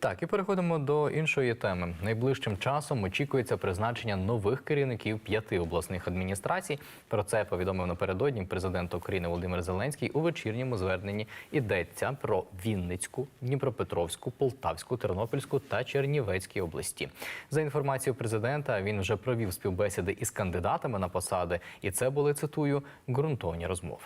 Так, і переходимо до іншої теми. Найближчим часом очікується призначення нових керівників п'яти обласних адміністрацій. Про це повідомив напередодні президент України Володимир Зеленський у вечірньому зверненні. Йдеться про Вінницьку, Дніпропетровську, Полтавську, Тернопільську та Чернівецькі області. За інформацією президента, він вже провів співбесіди із кандидатами на посади, і це були цитую ґрунтовні розмови.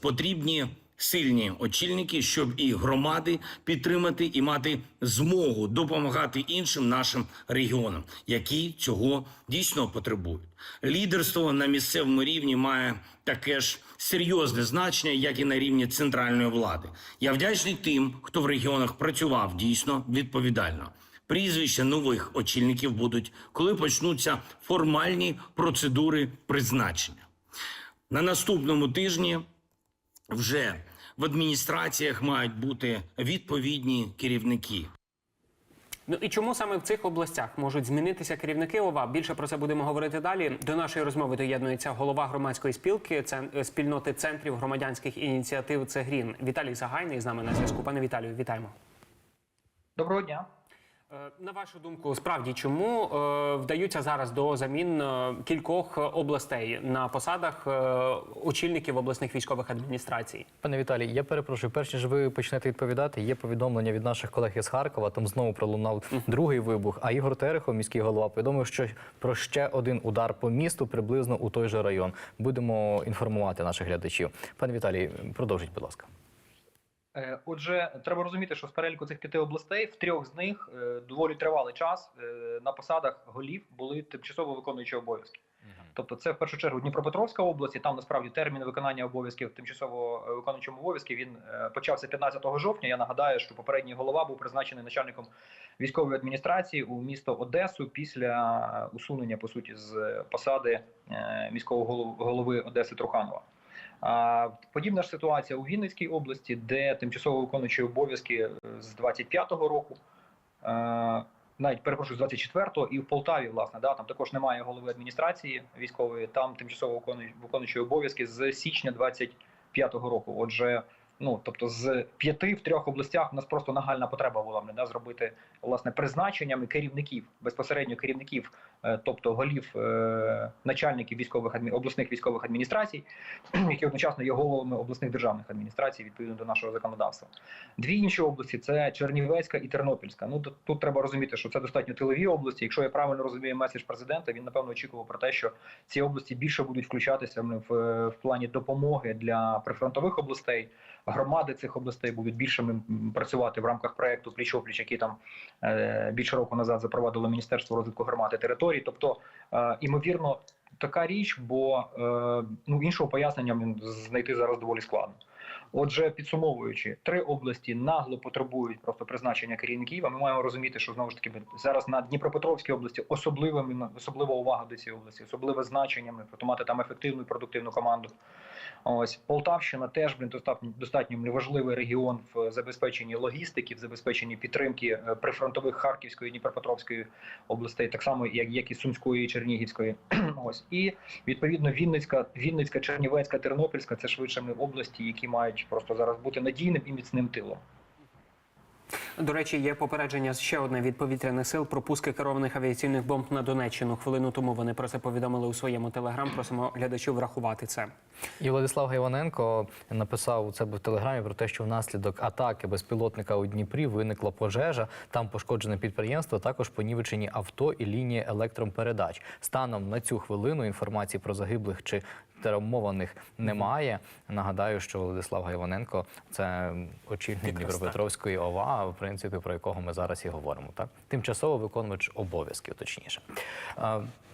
Потрібні сильні очільники, щоб і громади підтримати і мати змогу допомагати іншим нашим регіонам, які цього дійсно потребують. Лідерство на місцевому рівні має таке ж серйозне значення, як і на рівні центральної влади. Я вдячний тим, хто в регіонах працював дійсно відповідально. Прізвища нових очільників будуть, коли почнуться формальні процедури призначення. На наступному тижні вже в адміністраціях мають бути відповідні керівники. Ну і чому саме в цих областях можуть змінитися керівники ОВА? Більше про це будемо говорити далі. До нашої розмови доєднується голова громадської спілки цен- спільноти центрів громадянських ініціатив Цегрін Віталій Загайний з нами на зв'язку. Пане Віталію, вітаємо. Доброго дня. Е, На вашу думку, справді чому е, вдаються зараз до замін е, кількох областей на посадах очільників обласних військових адміністрацій? Пане Віталій, я перепрошую, перш ніж ви почнете відповідати, є повідомлення від наших колег із Харкова. Там знову пролунав другий вибух. А Ігор Терехов, міський голова, повідомив, що про ще один удар по місту приблизно у той же район. Будемо інформувати наших глядачів. Пане Віталій, продовжіть, будь ласка. Е, Отже, треба розуміти, що з переліку цих п'яти областей в трьох з них е, доволі тривалий час е, на посадах голів були тимчасово виконуючі обов'язки. Тобто, це в першу чергу Дніпропетровська область, і там насправді термін виконання обов'язків тимчасово виконуючим обов'язків він почався 15 жовтня. Я нагадаю, що попередній голова був призначений начальником військової адміністрації у місто Одесу після усунення по суті з посади міського голов- голови Одеси Труханова. Подібна ж ситуація у Вінницькій області, де тимчасово виконуючі обов'язки е, з 25-го року, е, навіть перепрошую, з 24-го, і в Полтаві, власне, да, там також немає голови адміністрації військової, там тимчасово виконуючі обов'язки з січня 25-го року. Отже, ну тобто з п'яти в трьох областях у нас просто нагальна потреба була да, зробити власне призначеннями керівників, безпосередньо керівників, е, тобто голів е, начальників військових адмі... обласних військових адміністрацій, які одночасно є головами обласних державних адміністрацій відповідно до нашого законодавства. Дві інші області це Чернівецька і Тернопільська. Ну тут, треба розуміти, що це достатньо тилові області. Якщо я правильно розумію меседж президента, він напевно очікував про те, що ці області більше будуть включатися в, в плані допомоги для прифронтових областей. Громади цих областей будуть більшими працювати в рамках проекту пліч-опліч, який там е, більше року назад запровадило Міністерство розвитку громади територій. Тобто, е, імовірно, така річ, бо е, ну іншого пояснення знайти зараз доволі складно. Отже, підсумовуючи, три області нагло потребують просто призначення керівників. А ми маємо розуміти, що знову ж таки зараз на Дніпропетровській області особливо особлива увага до цієї області, особливе значення. Ми тобто мати там ефективну і продуктивну команду. Ось Полтавщина теж блін достатньо достатньо важливий регіон в забезпеченні логістики, в забезпеченні підтримки е, прифронтових Харківської, Дніпропетровської областей, так само як, як і Сумської, і Чернігівської. Ось і відповідно Вінницька, Вінницька, Чернівецька, Тернопільська це швидше області, які мають просто зараз бути надійним і міцним тилом. До речі, є попередження ще одне від повітряних сил про пуски керованих авіаційних бомб на Донеччину. Хвилину тому вони про це повідомили у своєму телеграм. Просимо глядачів врахувати це. І Владислав Гайваненко написав у себе в телеграмі про те, що внаслідок атаки безпілотника у Дніпрі виникла пожежа. Там пошкоджене підприємство, також понівечені авто і лінії електропередач. Станом на цю хвилину інформації про загиблих чи травмованих немає. Нагадаю, що Владислав Гайваненко це очільник Дніпропетровської ОВА, в принципі, про якого ми зараз і говоримо. Так тимчасово виконувач обов'язків, точніше.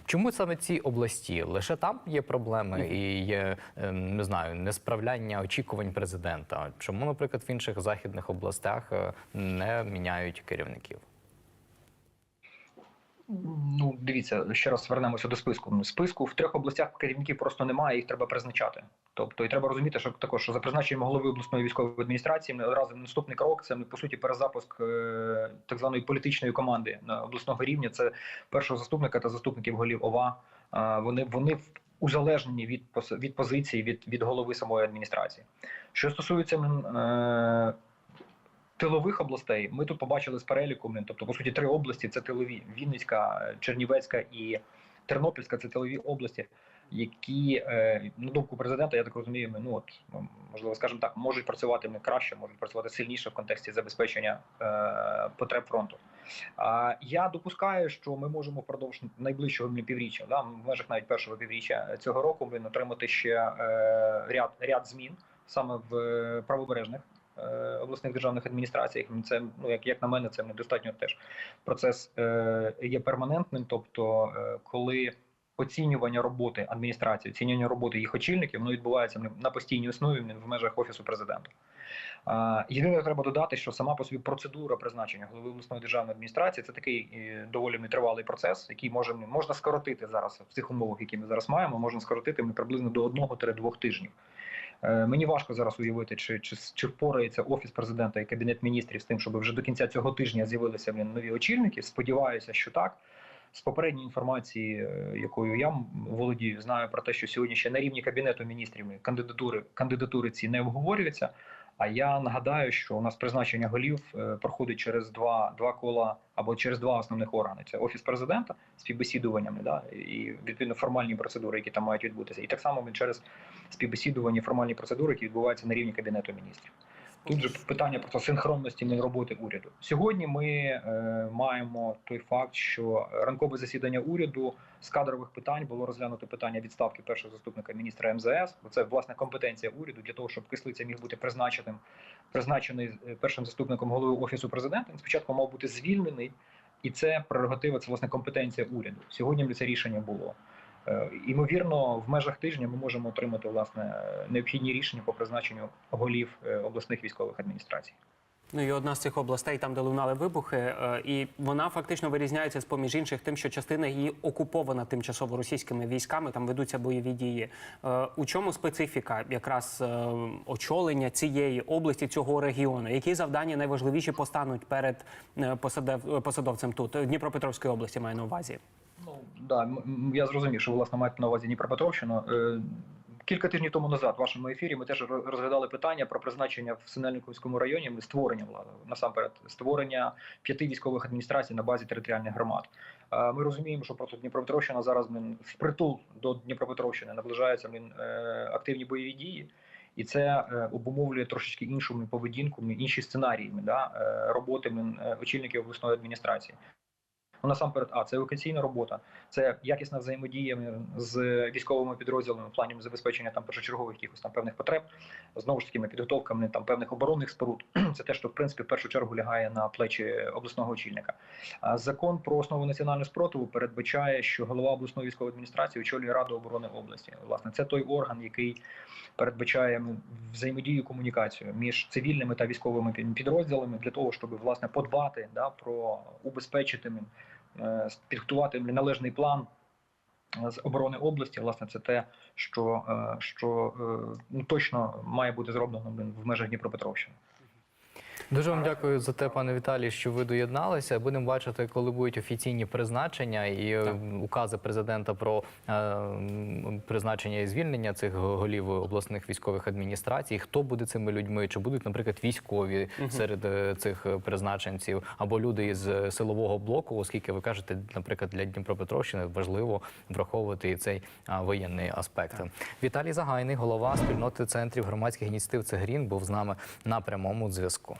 Чому саме ці області? Лише там є проблеми і є ем, не знаю несправляння очікувань президента. Чому, наприклад, в інших західних областях е, не міняють керівників? Ну, дивіться, ще раз звернемося до списку. Списку в трьох областях керівників просто немає, їх треба призначати. Тобто, і треба розуміти, що також що за призначенням голови обласної військової адміністрації одразу наступний крок це по суті перезапуск е, так званої політичної команди на обласного рівня. Це першого заступника та заступників голів ОВА. Вони вони узалежнені від від позиції від, від голови самої адміністрації. Що стосується е, тилових областей ми тут побачили з переліку. блін, Тобто, по суті, три області це тилові: Вінницька, Чернівецька і Тернопільська це тилові області, які е, на думку президента, я так розумію, ми, ну от можливо, скажімо так, можуть працювати не краще, можуть працювати сильніше в контексті забезпечення е, потреб фронту. А я допускаю, що ми можемо впродовж найближчого півріччя, да, в межах навіть першого півріччя цього року, блін, отримати ще е, ряд ряд змін саме в е, правобережних обласних державних адміністраціях. Це ну як, як на мене, це недостатньо теж процес е, є перманентним. Тобто, е, коли оцінювання роботи адміністрації, оцінювання роботи їх очільників, воно відбувається на постійній основі в межах офісу президента. Єдине, треба додати, що сама по собі процедура призначення голови обласної державної адміністрації це такий доволі тривалий процес, який може можна скоротити зараз в цих умовах, які ми зараз маємо, можна скоротити ми приблизно до 1-2 тижнів. Е, Мені важко зараз уявити, чи, чи, чи впорається офіс президента і кабінет міністрів з тим, щоб вже до кінця цього тижня з'явилися нові очільники. Сподіваюся, що так. З попередньої інформації, е, якою я володію, знаю про те, що сьогодні ще на рівні кабінету міністрів кандидатури кандидатури ці не обговорюються. А я нагадаю, що у нас призначення голів е, проходить через два, два кола або через два основних органи: це офіс президента співбесідуваннями, да і відповідно формальні процедури, які там мають відбутися, і так само ми через співбесідування, формальні процедури, які відбуваються на рівні кабінету міністрів. Тут же питання просто синхронності не роботи уряду. Сьогодні ми е, маємо той факт, що ранкове засідання уряду з кадрових питань було розглянуто питання відставки першого заступника міністра МЗС. Це власне компетенція уряду для того, щоб кислиця міг бути призначеним, призначений е, першим заступником голови офісу президента. Він спочатку мав бути звільнений, і це прерогатива, це власне компетенція уряду. Сьогодні це рішення було. Е, Імовірно, в межах тижня ми можемо отримати власне необхідні рішення по призначенню голів е, обласних військових адміністрацій. Ну і одна з цих областей, там де лунали вибухи, е, і вона фактично вирізняється з поміж інших тим, що частина її окупована тимчасово російськими військами. Там ведуться бойові дії. У чому специфіка якраз очолення цієї області, цього регіону? Які завдання найважливіші постануть перед посадовцем тут Дніпропетровської області маю на увазі? Ну да, я зрозумів, що власне маєте на увазі Дніпропетровщину. Е, Кілька тижнів тому назад в вашому ефірі ми теж розглядали питання про призначення в Синельниковському районі створення влади насамперед створення п'яти військових адміністрацій на базі територіальних громад. Е, Ми розуміємо, що просто Дніпропетровщина зараз впритул до Дніпропетровщини наближаються е, активні бойові дії. І це обумовлює трошечки іншу блін, поведінку, інші сценарії да, роботи очільників обласної адміністрації. Насамперед, а це евакуаційна робота, це якісна взаємодія з військовими підрозділами в плані забезпечення там першочергових якихось там певних потреб, знову ж таки підготовками там певних оборонних споруд. Це те, що в принципі в першу чергу лягає на плечі обласного очільника. А закон про основу національного спротиву передбачає, що голова обласної військової адміністрації очолює раду оборони області. Власне, це той орган, який передбачає взаємодію комунікацію між цивільними та військовими підрозділами для того, щоб власне подбати да про убезпечити е, підготувати м, належний план е, з оборони області. Власне, це те, що, е, що ну, точно має бути зроблено в межах Дніпропетровщини. Дуже вам дякую за те, пане Віталій, що ви доєдналися. Будемо бачити, коли будуть офіційні призначення і е, укази президента про е, призначення і звільнення цих голів обласних військових адміністрацій. Хто буде цими людьми? Чи будуть, наприклад, військові серед е, цих призначенців або люди із силового блоку, оскільки ви кажете, наприклад, для Дніпропетровщини важливо враховувати і цей а, воєнний аспект. Віталій Загайний, голова спільноти центрів громадських ініціатив Цегрін, був з нами на прямому зв'язку.